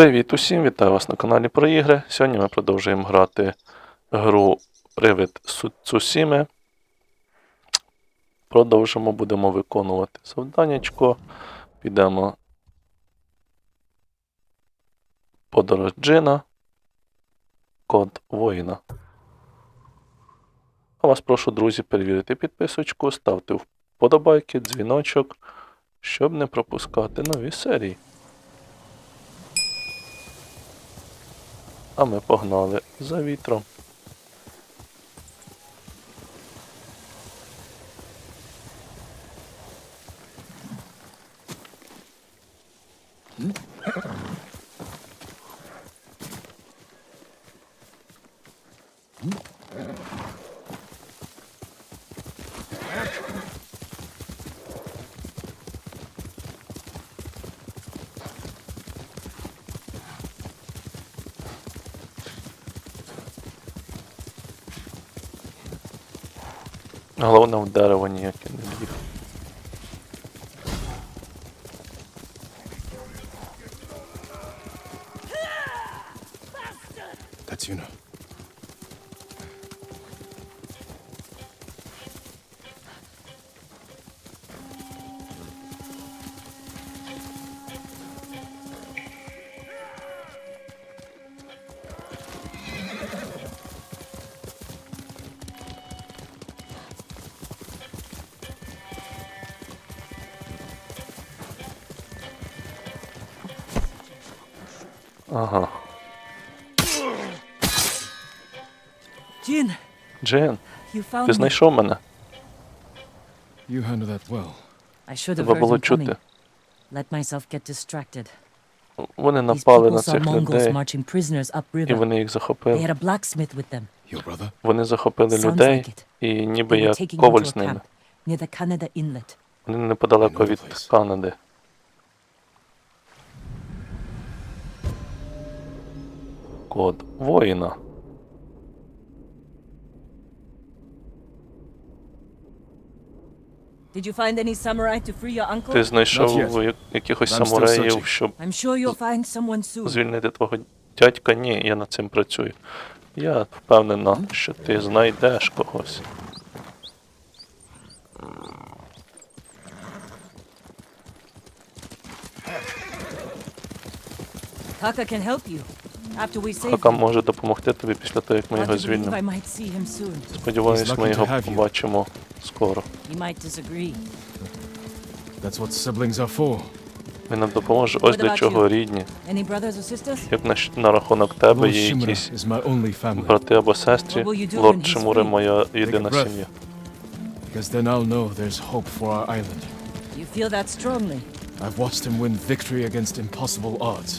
Привіт усім, вітаю вас на каналі про ігри. Сьогодні ми продовжуємо грати гру Привид Цусіми. Продовжимо, будемо виконувати завданнячко. Підемо подорож Джина. Код воїна. А вас прошу, друзі, перевірити підписочку, ставте вподобайки, дзвіночок, щоб не пропускати нові серії. А ми погнали за вітром. Головне в дерево ніяке не ліг. Ага. Jin, Джин, you found ти знайшов мене? You handled that well. I should have Тебе heard було чути. Let myself get distracted. Вони These напали people на saw цих Mongols людей, marching prisoners і upriver. вони їх They захопили. had a blacksmith with them. Your brother? Вони захопили Sounds людей, like it. і ніби They were я коваль to з a ними. camp near the Canada Inlet. Вони неподалеко від. Канади. Код воїна. Did you find any samurai to free your uncle? Ти знайшов якихось самураїв, щоб I'm sure you'll find someone soon. звільнити твого дядька? Ні, я над цим працюю. Я впевнена, що ти знайдеш когось. Taka can help you. After we save Хака him. може допомогти тобі після того, як ми його звільнимо. might see him soon. Сподіваюсь, ми його побачимо скоро. Він нам допоможе. Ось для чого рідні. Як на, на рахунок тебе є якісь брати або сестри. Лорд Шимури моя єдина сім'я. Because then I'll know there's hope for our island. You feel that strongly. I've watched him win victory against impossible odds.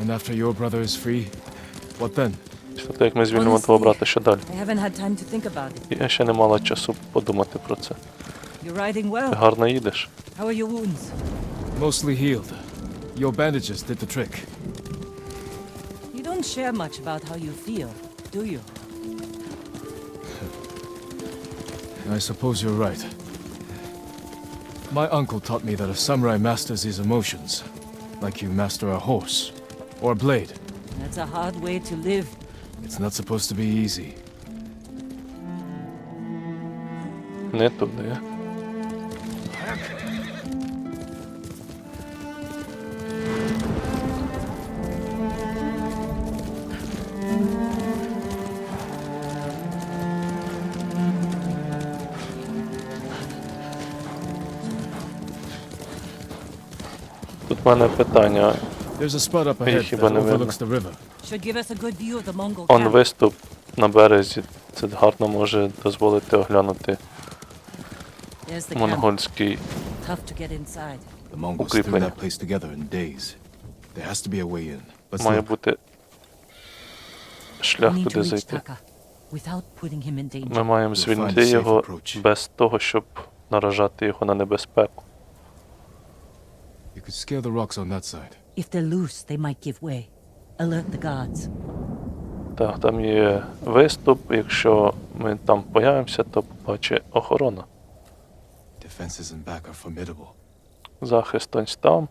And after your brother is free, what then? Після того, як ми звільнимо твого Honestly, брата, що далі? I haven't had time to think about it. Я ще не мала часу подумати про це. You're riding Ти well. гарно їдеш. How are your wounds? Mostly healed. Your bandages did the trick. You don't share much about how you feel, do you? I suppose you're right. My uncle taught me that a samurai masters his emotions, like you master a horse or a blade. That's a hard way to live. It's not supposed to be easy. Не туди. Тут в мене питання. There's a spot up ahead хіба that не видно. overlooks the river. Should give us a good view of the Mongol Он camp. виступ на березі. Це гарно може дозволити оглянути монгольський Tough to get inside. The Mongols threw Укріплення. that place together in days. There has to be a way in. Let's Має look. бути We шлях need to туди reach зайти. Taka without putting him in danger. Ми маємо звільнити a safe його approach. без того, щоб наражати його на небезпеку. You could scale the rocks on that side. If they're loose, they might give way. Alert the guards. Так, там є виступ. Якщо ми там появимося, то побачить охорона. Defenses in back are formidable. Захист ось там.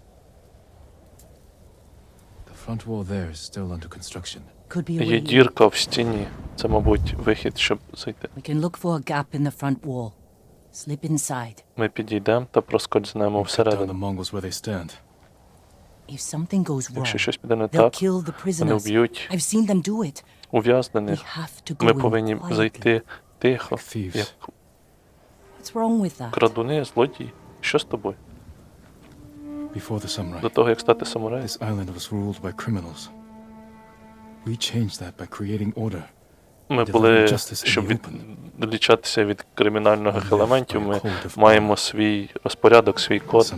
The front wall there is still under construction. Could be a Є in. дірка в стіні. Це, мабуть, вихід, щоб зайти. We can look for a gap in the front wall. Slip inside. Ми підійдемо та проскользнемо Cut down the всередину. Mongols where they stand. If something goes Якщо wrong, щось піде не they'll так, kill the вони prisoners. вб'ють I've seen them do it. We ув'язнених. have to go Ми in повинні quietly. зайти тихо, як What's wrong with that? крадуни, злодії. Що з тобою? Before the samurai, До того, як стати самураєм, this island was ruled by criminals. We changed that by creating order. ми були, щоб відлічатися від кримінальних елементів, ми маємо свій розпорядок, свій код,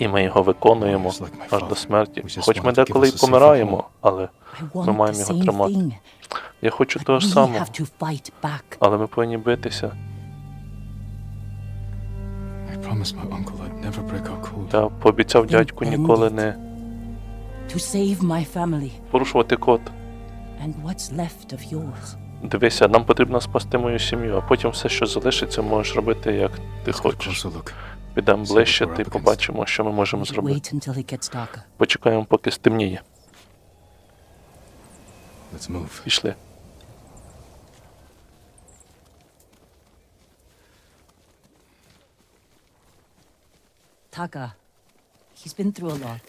і ми його виконуємо аж до смерті. Хоч ми деколи й помираємо, але ми маємо його тримати. Я хочу того ж самого, але ми повинні битися. Я пообіцяв дядьку ніколи не порушувати код. Дивися, нам потрібно спасти мою сім'ю, а потім все, що залишиться, можеш робити, як ти хочеш. Підемо ближче against. побачимо, що ми можемо зробити. Почекаємо, поки стемніє. Пішли. Taka, he's been through a lot,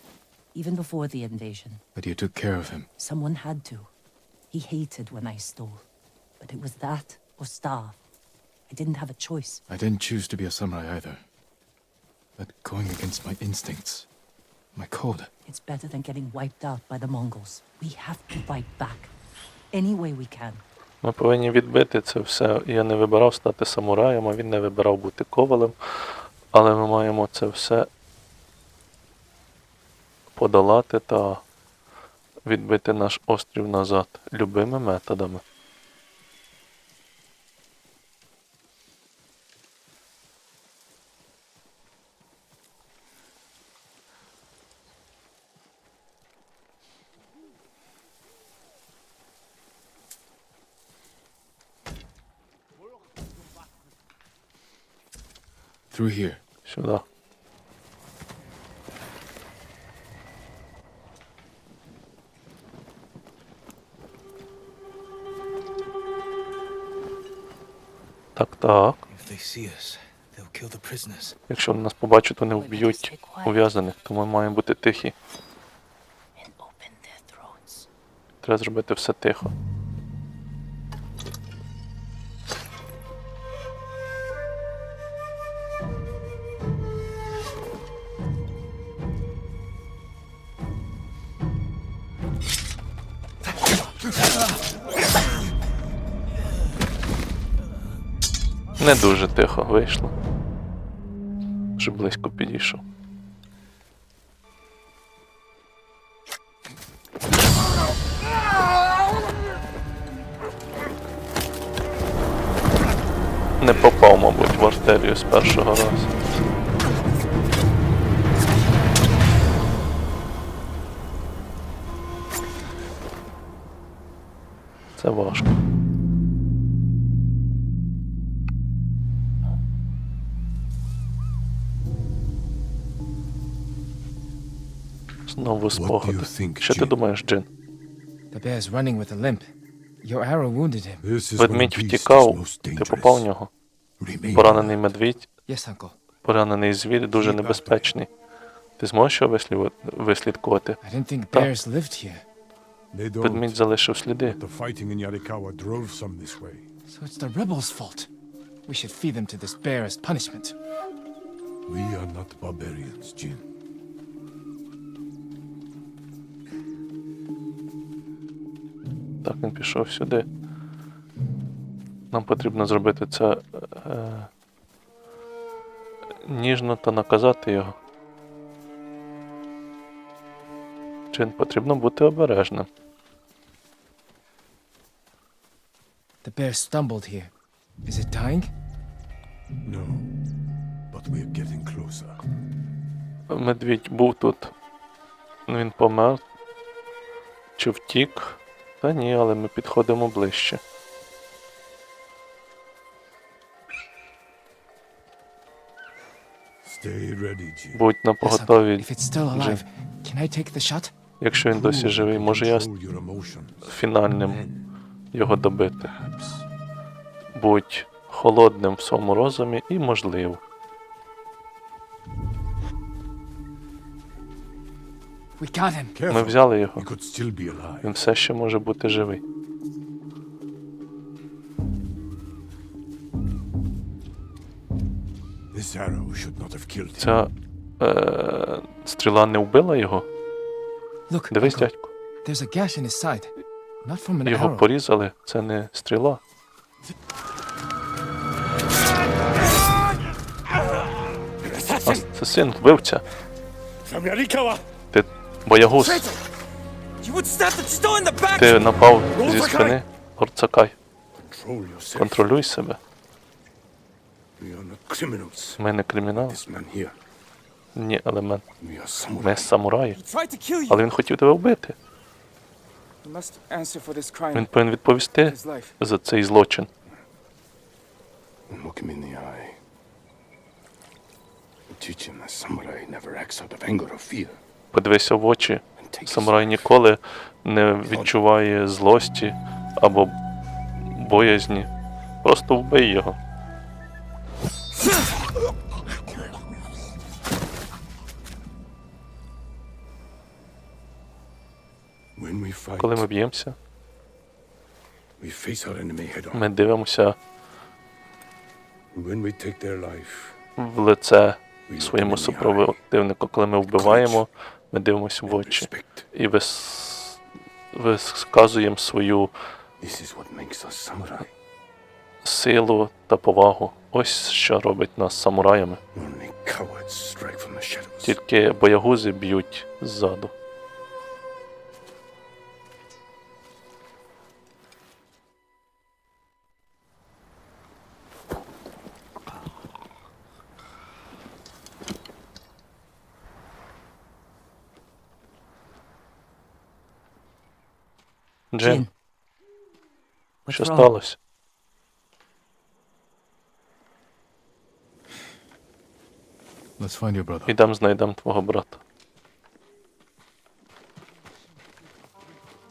even before the invasion. But you took care of him. Someone had to. He hated when I stole. But it was that or starve. I didn't have a choice. I didn't choose to be a samurai either. But going against my instincts, my code, It's better than getting wiped out by the Mongols. We have to fight back. Any way we can. Ми повинні відбити це все. Я не вибирав стати самураєм, а він не вибирав бути ковалем. Але ми маємо це все подолати та відбити наш острів назад любими методами. Through here. Сюди. Так, так. If they see us, they'll kill the prisoners. Якщо вони нас побачать, вони вб'ють ув'язаних, то ми маємо бути тихі. Треба зробити все тихо. Не дуже тихо вийшло. Вже близько підійшов. Не попав, мабуть, в артерію з першого разу. Це важко. Знову спогади. Що ти думаєш, Джин? Ведмідь втікав, ти попав в нього. Поранений медвідь, поранений звір дуже небезпечний. Ти зможеш його вислідкувати? I didn't think Та. bears lived here. They don't. Ведмідь залишив сліди. The fighting in Yarikawa drove some this way. So it's the rebels' fault. We should feed them to this bear as punishment. We are not barbarians, Jin. Так, він пішов сюди. Нам потрібно зробити це е, ніжно та наказати його. Чин потрібно бути обережним. The bear stumbled here. Is it dying? No, but we are getting closer. Медвідь був тут. Він помер. Чи втік? Та ні, але ми підходимо ближче. Будь на поготові. Якщо він досі живий, може я фінальним його добити. Будь холодним в своєму розумі і можливо. Ми взяли його. He could still be alive. Він все ще може бути живий. This arrow should not have killed him. Ця е, стріла не вбила його. Дивись, дядько. Його arrow. порізали, це не стріла. А, це син вбивця. Боягуз. Ти напав зі спини. Горцакай. Контролюй себе. Ми не кримінал. This man here, Ні, are Ми samurai. самураї. Але він хотів тебе вбити. Він повинен відповісти за цей злочин. Teach him that samurai never acts out of anger or fear. Подивися в очі. Самурай ніколи не відчуває злості або боязні. Просто вбий його. Коли ми б'ємося, ми дивимося в лице своєму супротивнику. Коли ми вбиваємо, ми дивимося в очі і вис... висказуємо свою силу та повагу. Ось що робить нас самураями. Тільки боягузи б'ють ззаду. Джин. Що сталося? Let's find your brother. Ідем знайдемо твого брата.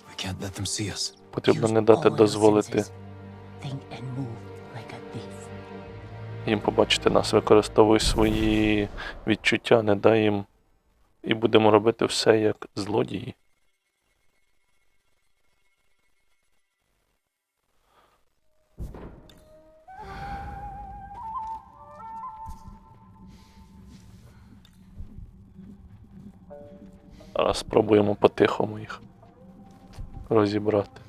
We can't let them see us. Потрібно не дати дозволити. Think and move like a thief. їм побачити нас. Використовуй свої відчуття, не дай їм. І будемо робити все як злодії. Зараз спробуємо по-тихому їх розібрати.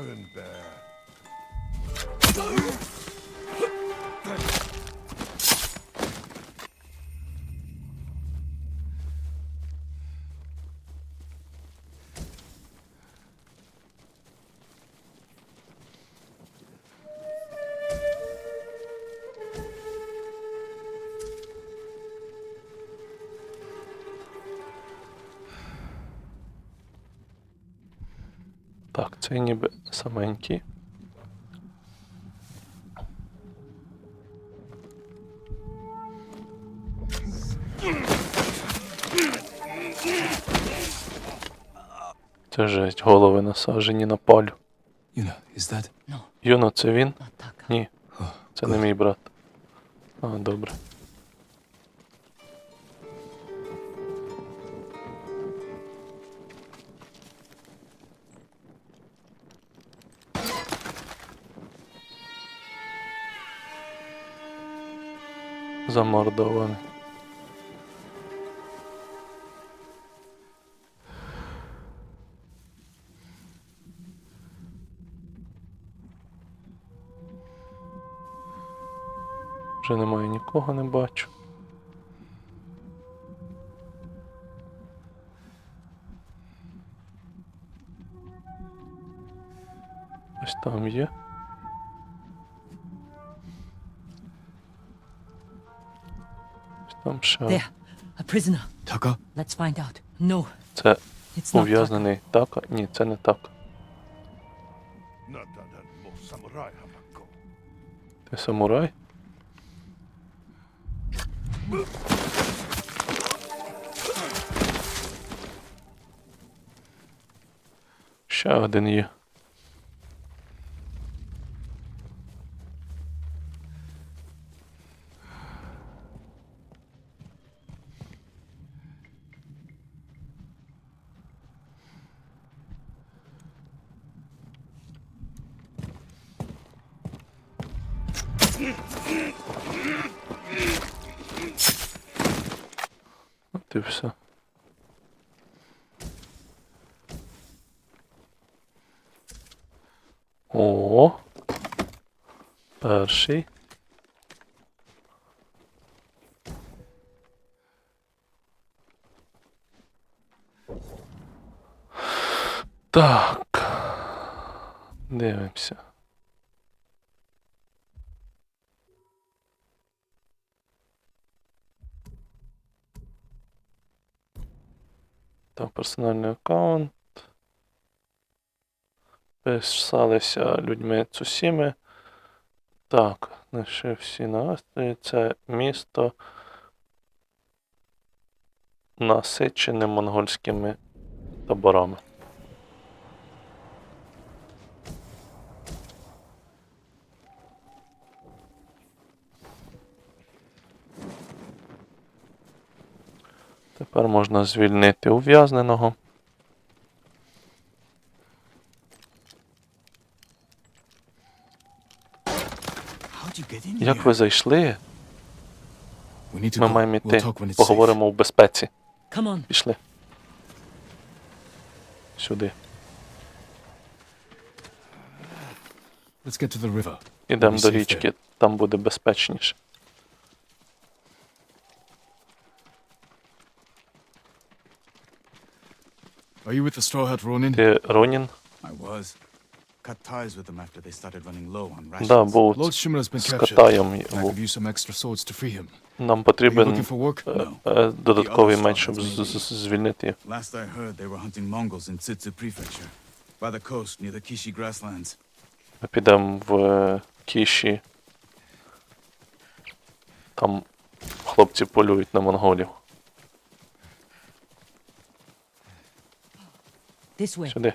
Arenberg. Це ніби саменький. Це жесть, голови насаджені на палю. Is that? Юно, це він? Ні, це не мій брат. А, добре. замордований. Вже немає нікого не бачу. Ось там є. Там ще. There, a prisoner. Taka? Let's find out. No, Це it's ув'язнений так? Ні, це не так. Ти самурай? Ще один є. О. Перший. Так. Дивимося. Так, персональний аккаунт. Писалися людьми Цусіми. Так, наші всі настрої. Це місто насичене монгольськими таборами. Тепер можна звільнити ув'язненого. How'd you get in Як ви зайшли? Ми маємо йти. Поговоримо в безпеці. Пішли. Сюди. Ідемо до річки, там буде безпечніше. Are you with the Straw Hat Ronin? Ти Ронін? Да, been з captured. I could use some extra swords to free him. Нам потрібен looking for work? е, е, додатковий меч, щоб звільнити. Last I heard, they were hunting Mongols in Tsutsu Prefecture, by the coast near the Kishi grasslands. Ми підемо в е, Кіші. Там хлопці полюють на монголів. Сюди. We're looking for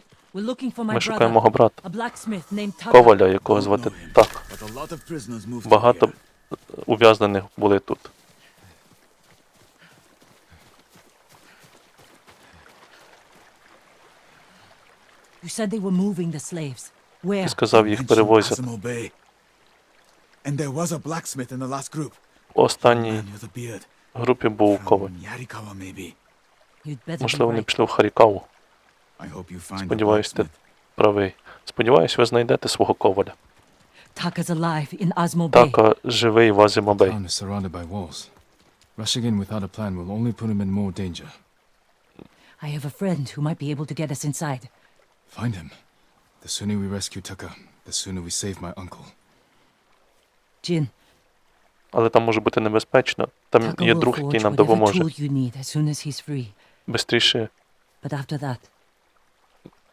my Ми шукаємо мого брата. A blacksmith named Taka. Коваля, якого звати так. But a lot of prisoners moved to Багато here. ув'язнених були тут. You said they were moving the slaves. Where? Ти сказав, їх перевозять. У останній групі був коваль. Можливо, вони пішли в Харікаву. Сподіваюсь, ти правий. Сподіваюсь, ви знайдете свого коваля. Taka's alive in Osmo Bay. Така живий в Азімобей. Town is surrounded by walls. Rushing in without a plan will only put him in more danger. I have a friend who might be able to get us inside. Find him. The sooner we rescue Taka, the sooner we save my uncle. Jin, Але там може бути небезпечно. Там є друг, який нам допоможе. tool you need as soon as he's free. Бистріше But after that, we'll leave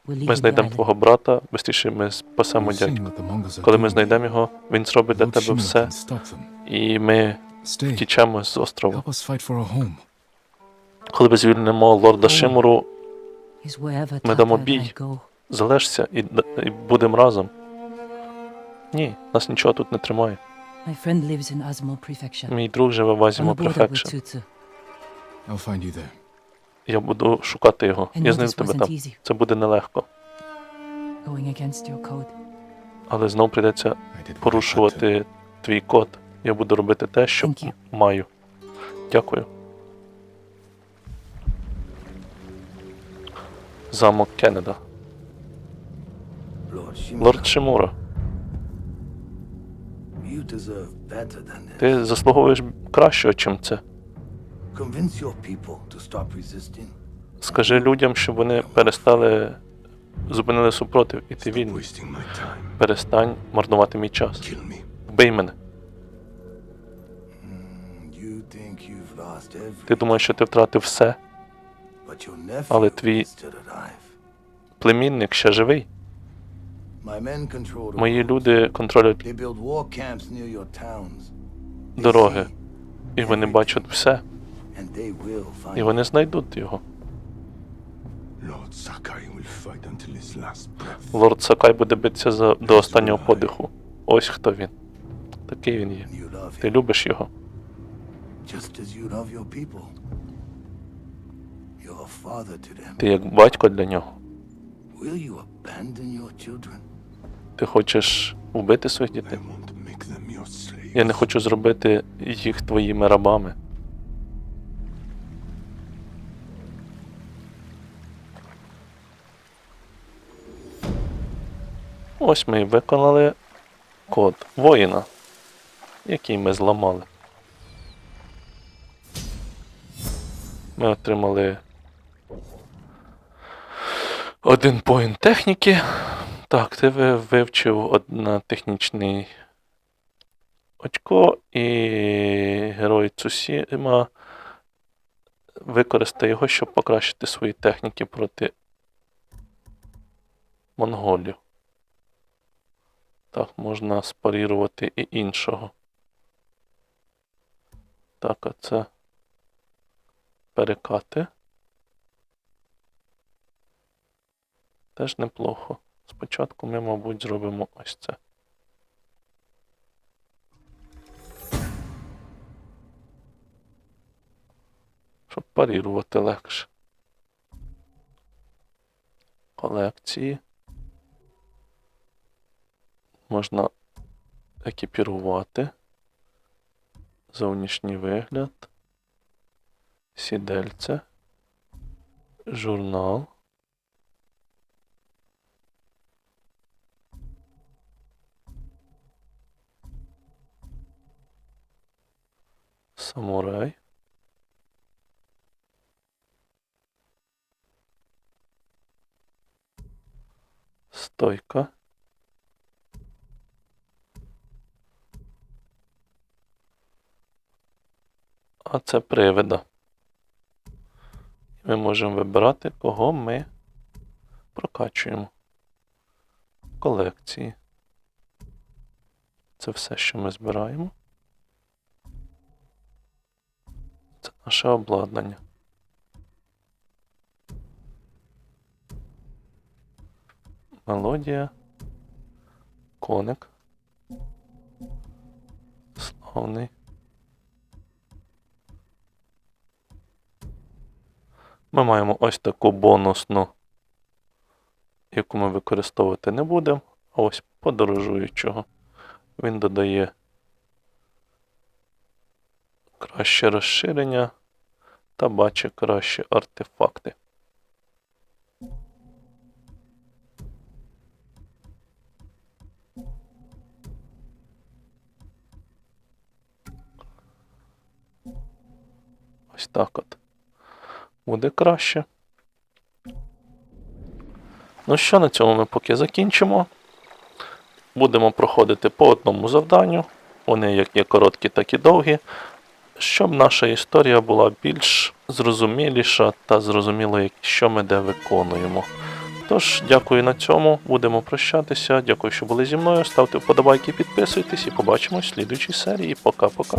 ми знайдемо твого брата, бистріше ми спасемо are Коли ми знайдемо його, він зробить для тебе все, і ми втічемо з острова. Коли ми звільнимо лорда Шимуру, Ми дамо бій. Залишся і, і будемо разом. Ні, нас нічого тут не тримає. Мій друг живе в Азімо Префекшн. Я буду шукати його. Я this тебе там. Це буде нелегко. Але знов прийдеться порушувати твій код. Я буду робити те, що маю. Дякую. Замок Кеннеда. Лорд Шимура. Ти заслуговуєш кращого, чим це. Скажи людям, щоб вони перестали зупинили супротив, і ти вільний. Перестань марнувати мій час. Вбий мене. Everything, Ти думаєш, що ти втратив все. Але твій-. Племінник ще живий. Мої люди контролюють дороги. І вони бачать все. And they will find І вони знайдуть його. Lord Sakai will fight until his last breath. Лорд Сакай буде битися за, до останнього подиху. Ось хто він. Такий він є. you. You love Ти любиш його. Ти як батько для нього. Ти хочеш вбити своїх дітей. Я не хочу зробити їх твоїми рабами. Ось ми і виконали код воїна, який ми зламали. Ми отримали один поінт техніки. Так, ти вивчив одна технічний очко, і герой Цусіма використає його, щоб покращити свої техніки проти монголів. Так, можна спарірувати і іншого. Так, а це перекати. Теж неплохо. Спочатку ми, мабуть, зробимо ось це. щоб парірувати легше. Колекції. Можна екіпірувати. Зовнішній вигляд. Сідельце. Журнал. Самурай. Стойка. А це привида. Ми можемо вибирати, кого ми прокачуємо. Колекції. Це все, що ми збираємо. Це наше обладнання. Мелодія. Коник. Славний. Ми маємо ось таку бонусну, яку ми використовувати не будемо. А ось подорожуючого. Він додає краще розширення та бачить кращі артефакти. Ось так от. Буде краще. Ну що, на цьому ми поки закінчимо. Будемо проходити по одному завданню. Вони як є короткі, так і довгі. Щоб наша історія була більш зрозуміліша та зрозуміло, що ми де виконуємо. Тож, дякую на цьому. Будемо прощатися. Дякую, що були зі мною. Ставте вподобайки, підписуйтесь і побачимось в слідуючій серії. Пока-пока.